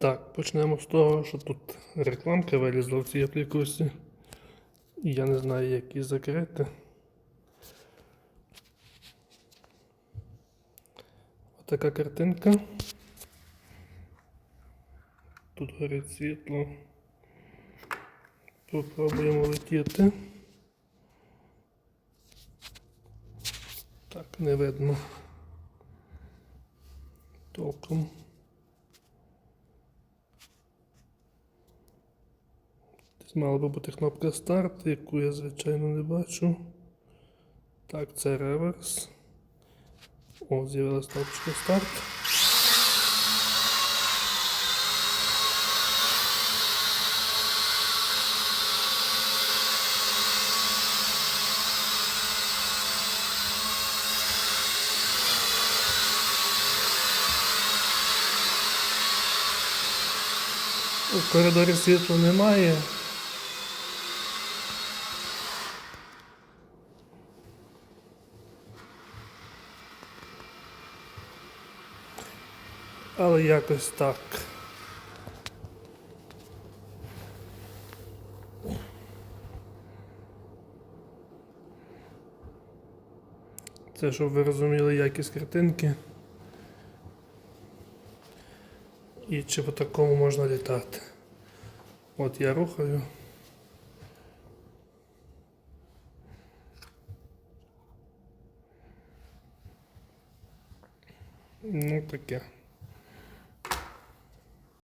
Так, почнемо з того, що тут рекламка вилізла в цій аплікації. І я не знаю, як її закрити. Отака картинка. Тут горить світло. Попробуємо летіти. Так, не видно. Толком. Десь мала би бути кнопка старт, яку я, звичайно, не бачу. Так, це реверс. О, з'явилася кнопочка старт. У коридорі світла немає. Але якось так. Це щоб ви розуміли якість картинки. І чи по такому можна літати. От я рухаю. Ну таке.